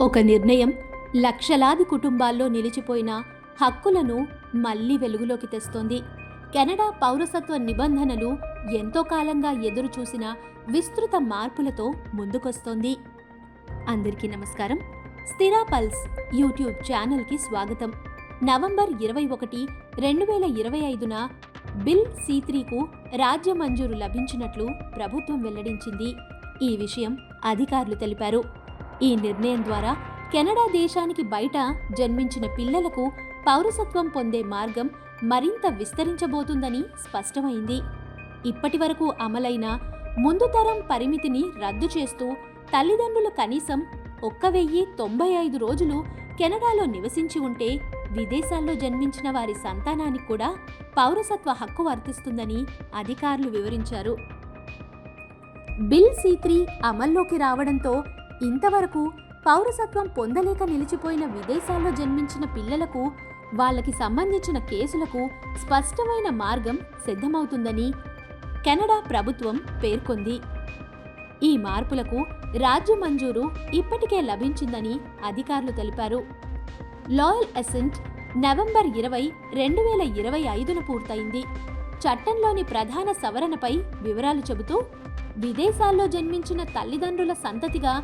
ఒక నిర్ణయం లక్షలాది కుటుంబాల్లో నిలిచిపోయిన హక్కులను మళ్ళీ వెలుగులోకి తెస్తోంది. కెనడా పౌరసత్వ నిబంధనలు ఎంతో కాలంగా ఎదురు చూసిన విస్తృత మార్పులతో ముందుకొస్తోంది. అందరికీ నమస్కారం. స్థిరా పల్స్ యూట్యూబ్ ఛానల్కి స్వాగతం. నవంబర్ ఇరవై ఒకటి రెండు వేల ఇరవై ఐదున బిల్ సి త్రీకు రాజ్య మంజూరు లభించినట్లు ప్రభుత్వం వెల్లడించింది. ఈ విషయం అధికారులు తెలిపారు. ఈ నిర్ణయం ద్వారా కెనడా దేశానికి బయట జన్మించిన పిల్లలకు పౌరసత్వం పొందే మార్గం మరింత విస్తరించబోతుందని స్పష్టమైంది. ఇప్పటి వరకు అమలైన ముందు తరం పరిమితిని రద్దు చేస్తూ తల్లిదండ్రులు కనీసం ఒక్క వెయ్యి తొంభై ఐదు రోజులు కెనడాలో నివసించి ఉంటే విదేశాల్లో జన్మించిన వారి సంతానానికి కూడా పౌరసత్వ హక్కు వర్తిస్తుందని అధికారులు వివరించారు. బిల్ సీ త్రీ అమల్లోకి రావడంతో ఇంతవరకు పౌరసత్వం పొందలేక నిలిచిపోయిన విదేశాల్లో జన్మించిన పిల్లలకు వాళ్ళకి సంబంధించిన కేసులకు స్పష్టమైన మార్గం సిద్ధమవుతుందని కెనడా ప్రభుత్వం పేర్కొంది. ఈ మార్పులకు రాజ్య మంజూరు ఇప్పటికే లభించిందని అధికారులు తెలిపారు. లాయల్ అసెంట్ నవంబర్ ఇరవై రెండు వేల ఇరవై ఐదున పూర్తయింది. చట్టంలోని ప్రధాన సవరణపై వివరాలు చెబుతూ విదేశాల్లో జన్మించిన తల్లిదండ్రుల సంతతిగా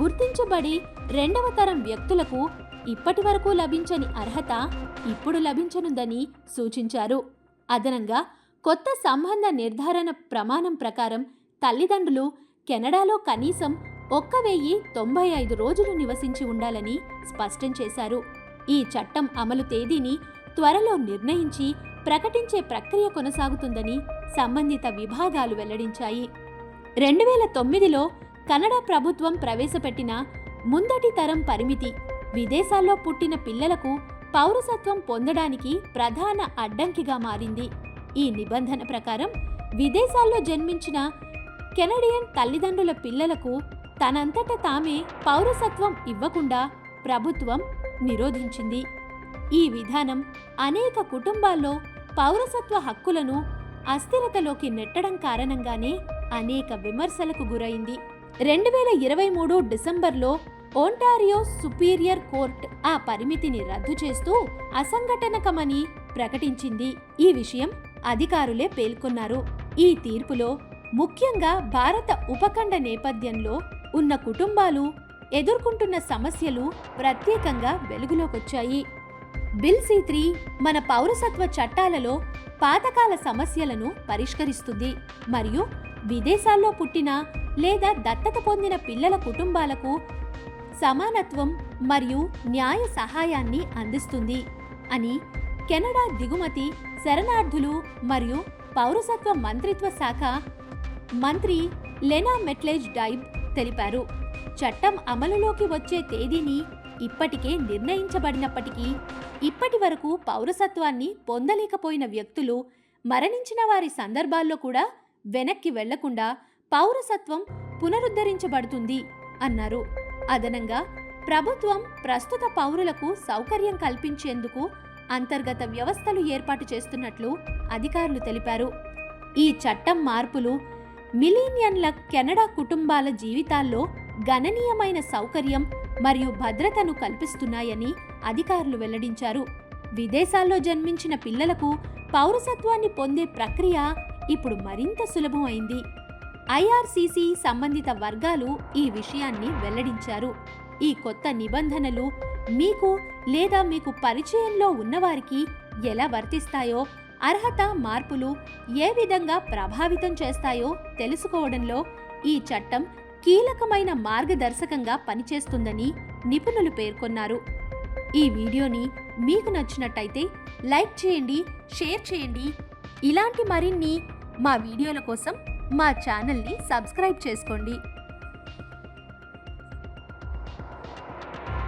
గుర్తించబడి రెండవ తరం వ్యక్తులకు ఇప్పటి వరకు లభించని అర్హత ఇప్పుడు లభించనుందని సూచించారు. అదనంగా కొత్త సంబంధ నిర్ధారణ ప్రమాణం ప్రకారం తల్లిదండ్రులు కెనడాలో కనీసం ఒక్క వెయ్యి తొంభై ఐదు రోజులు నివసించి ఉండాలని స్పష్టం చేశారు. ఈ చట్టం అమలు తేదీని త్వరలో నిర్ణయించి ప్రకటించే ప్రక్రియ కొనసాగుతుందని సంబంధిత విభాగాలు వెల్లడించాయి. రెండు వేల తొమ్మిదిలో కన్నడ ప్రభుత్వం ప్రవేశపెట్టిన ముందటి తరం పరిమితి విదేశాల్లో పుట్టిన పిల్లలకు పౌరసత్వం పొందడానికి ప్రధాన అడ్డంకిగా మారింది. ఈ నిబంధన ప్రకారం విదేశాల్లో జన్మించిన కెనడియన్ తల్లిదండ్రుల పిల్లలకు తనంతట తామే పౌరసత్వం ఇవ్వకుండా ప్రభుత్వం నిరోధించింది. ఈ విధానం అనేక కుటుంబాల్లో పౌరసత్వ హక్కులను అస్థిరతలోకి నెట్టడం కారణంగానే అనేక విమర్శలకు గురైంది. రెండు వేల ఇరవై మూడు డిసెంబర్లో ఓంటారియో సుపీరియర్ కోర్ట్ ఆ పరిమితిని రద్దు చేస్తూ అసంఘటనకమని ప్రకటించింది. ఈ విషయం అధికారులే పేర్కొన్నారు. ఈ తీర్పులో ముఖ్యంగా భారత ఉపఖండ నేపథ్యంలో ఉన్న కుటుంబాలు ఎదుర్కొంటున్న సమస్యలు ప్రత్యేకంగా వెలుగులోకొచ్చాయి. బిల్ సి త్రీ మన పౌరసత్వ చట్టాలలో పాతకాల సమస్యలను పరిష్కరిస్తుంది. మరియు విదేశాల్లో పుట్టిన లేదా దత్తత పొందిన పిల్లల కుటుంబాలకు సమానత్వం మరియు న్యాయ సహాయాన్ని అందిస్తుంది అని కెనడా దిగుమతి శరణార్థులు మరియు పౌరసత్వ మంత్రిత్వ శాఖ మంత్రి లెనా మెట్లేజ్ డైబ్ తెలిపారు. చట్టం అమలులోకి వచ్చే తేదీని ఇప్పటికే నిర్ణయించబడినప్పటికీ ఇప్పటి వరకు పౌరసత్వాన్ని పొందలేకపోయిన వ్యక్తులు మరణించిన వారి సందర్భాల్లో కూడా వెనక్కి వెళ్ళకుండా పౌరసత్వం పునరుద్ధరించబడుతుంది అన్నారు. అదనంగా ప్రభుత్వం ప్రస్తుత పౌరులకు సౌకర్యం కల్పించేందుకు అంతర్గత వ్యవస్థలు ఏర్పాటు చేస్తున్నట్లు అధికారులు తెలిపారు. ఈ చట్టం మార్పులు మిలీనియన్ల కెనడా కుటుంబాల జీవితాల్లో గణనీయమైన సౌకర్యం మరియు భద్రతను కల్పిస్తున్నాయని అధికారులు వెల్లడించారు. విదేశాల్లో జన్మించిన పిల్లలకు పౌరసత్వాన్ని పొందే ప్రక్రియ ఇప్పుడు మరింత సులభమైంది ఐఆర్సీసీ సంబంధిత వర్గాలు ఈ విషయాన్ని వెల్లడించారు. ఈ కొత్త నిబంధనలు మీకు లేదా మీకు పరిచయంలో ఉన్నవారికి ఎలా వర్తిస్తాయో అర్హత మార్పులు ఏ విధంగా ప్రభావితం చేస్తాయో తెలుసుకోవడంలో ఈ చట్టం కీలకమైన మార్గదర్శకంగా పనిచేస్తుందని నిపుణులు పేర్కొన్నారు. ఈ వీడియోని మీకు నచ్చినట్టయితే లైక్ చేయండి షేర్ చేయండి. ఇలాంటి మరిన్ని మా వీడియోల కోసం మా ఛానల్ని సబ్స్క్రైబ్ చేసుకోండి.